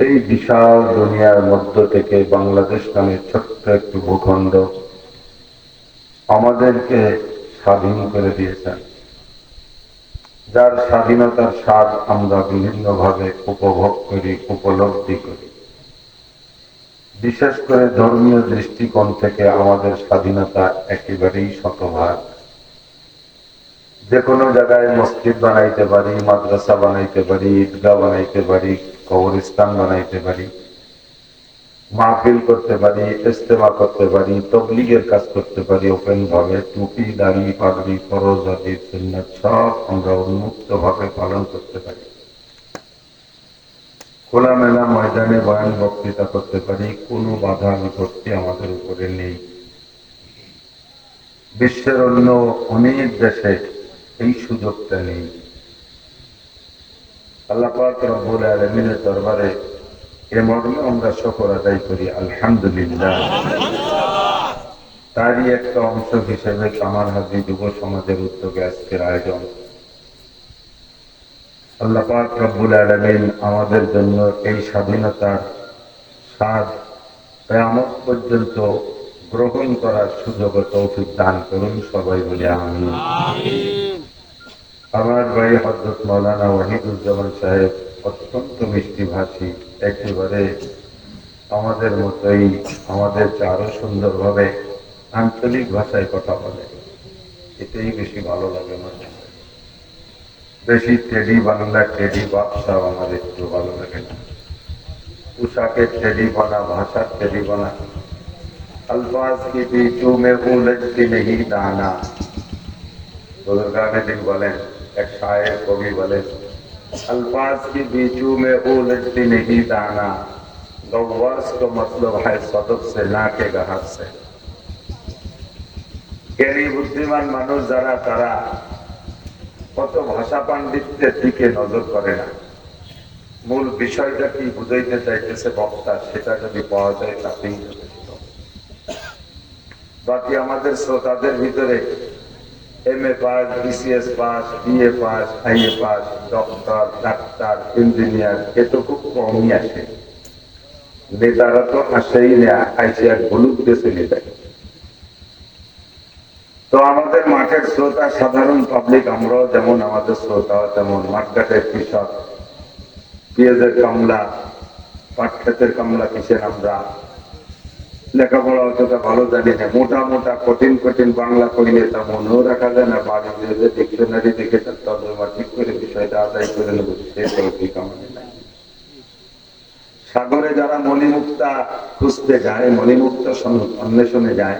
এই বিশাল দুনিয়ার মধ্য থেকে বাংলাদেশ নামে ছোট্ট একটি ভূখণ্ড আমাদেরকে স্বাধীন করে দিয়েছেন যার স্বাধীনতার স্বাদ আমরা বিভিন্নভাবে উপভোগ করি, উপলব্ধি করি। বিশেষ করে ধর্মীয় দৃষ্টিকোণ থেকে আমাদের স্বাধীনতা একেবারেই শতভাগ। যে কোনো জায়গায় মসজিদ বানাইতে পারি, মাদ্রাসা বানাইতে পারি, ঈদগাহ বানাইতে পারি, কবরস্থান বানাইতে পারি, মাহফিল করতে পারি ইস্তেমা করতে পারি, তবলিগের কাজ করতে পারি ওপেন ভাবে টুপি, দাড়ি, পাগড়ি, ফরজ আদির সুন্নাত সব আমরা উন্মুক্ত ভাবে পালন করতে পারি। খোলামেলা ময়দানে বয়ান বক্তৃতা করতে পারি, কোনো বাধা বিপত্তি আমাদের উপরে নেই। বিশ্বের অন্য অনেক দেশে এই সুযোগটা নেই। আল্লাহ দরবারে এ মর্মে আমরা শকর আদায় করি, আলহামদুলিল্লাহ। তারই একটা অংশ হিসেবে কামার হাজি যুব সমাজের উদ্যোগে আজকের আয়োজন। আল্লাহ পাক রব্বুল আলমিন আমাদের জন্য এই স্বাধীনতার স্বাদ কেয়ামত পর্যন্ত গ্রহণ করার সুযোগ তৌফিক দান করুন সবাই বলে আমি আমার ভাই হজরত মৌলানা ওয়াহিদুজ্জামান সাহেব অত্যন্ত মিষ্টি ভাষী একেবারে আমাদের মতোই আমাদেরকে আরো সুন্দরভাবে আঞ্চলিক ভাষায় কথা বলে এটাই বেশি ভালো লাগে আমার কাছে। বেশি টেডি বাংলা টেডি বাদশাহ আমার একটু ভালো লাগে না পোশাকের টেডি বানা ভাষার টেডি বানা अल्फाज की बीचों में उलझती नहीं दाना बुजुर्गान दिन बोले ایک شاعر کو بھی بولے الفاظ کی بیچو میں الٹتی نہیں دانا گورس کا مطلب ہے صدف سے نہ کے گہر سے জ্ঞানী বুদ্ধিমান মানুষ যারা, তারা কত ভাষা পাণ্ডিত্যের দিকে নজর করে না। মূল বিষয়টা কি বুঝাইতে চাইতেছে বক্তা, সেটা যদি পাওয়া যায় তাতেই বাকি আমাদের শ্রোতাদের ভিতরে M A pass BCS pass BA pass IA pass doctor doctor engineer এ তো খুব কমই আসে নেতারা তো আসেই না, আইসে এক হলুদ দেশে নেতায় তো আমাদের মাঠের শ্রোতা সাধারণ পাবলিক আমরাও যেমন, আমাদের শ্রোতা তেমন। মাঠঘাটের কৃষক, পেঁয়াজের কামলা, পাট ক্ষেতের কামলা কিসের আমরা? লেখাপড়া অতটা ভালো জানি না। মোটা মোটা, কঠিন কঠিন বাংলা কইলে তা মনেও রাখা যায় না। বাড়ি যে ডিকশনারি দেখে তার ঠিক করে বিষয়টা আদায় করে নেব সেটাও সাগরে যারা মণিমুক্তা খুঁজতে যায়, মণিমুক্তা অন্বেষণে যায়,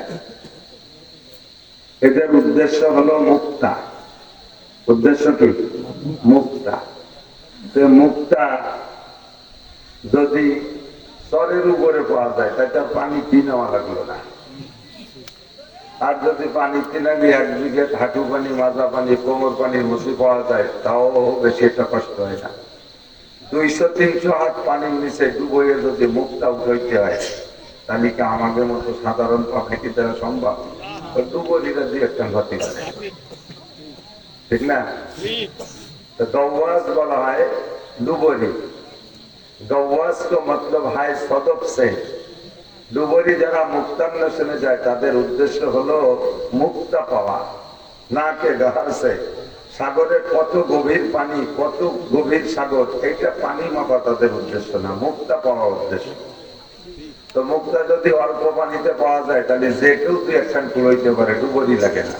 এদের উদ্দেশ্য হলো মুক্তা। উদ্দেশ্য কি? মুক্তা। মুক্তা যদি স্তরের উপরে পাওয়া যায় তাতে পানি কি নেওয়া লাগল না। আর যদি পানি কিনে নিয়ে এক বিঘে হাঁটু পানি মাজা পানি কোমর পানির মুসি পাওয়া যায় তাও বেশি একটা কষ্ট হয় না। দুইশো তিনশো হাত পানির নিচে ডুবইয়ে যদি মুখটা উঠাইতে হয় তাহলে কি আমাদের মতো সাধারণ পাখিটি দ্বারা সম্ভব? তো দিয়ে একটা গতি করে। ঠিক না? গৌয়াস বলা হয় ডুবরি গৌয়াস তো মতলব হয় সদব সে। ডুবরি যারা মুক্তান্বেষণে যায়, তাদের উদ্দেশ্য হলো মুক্তা পাওয়া না কে গাহারসে সাগরের কত গভীর পানি, কত গভীর সাগর, এইটা পানি মাপা তাদের উদ্দেশ্য না, মুক্তা পাওয়া উদ্দেশ্য। তো মুক্তা যদি অল্প পানিতে পাওয়া যায়, তাহলে যে কেউ তুই একখান কুড়াইতে পারে, ডুবরি লাগে না।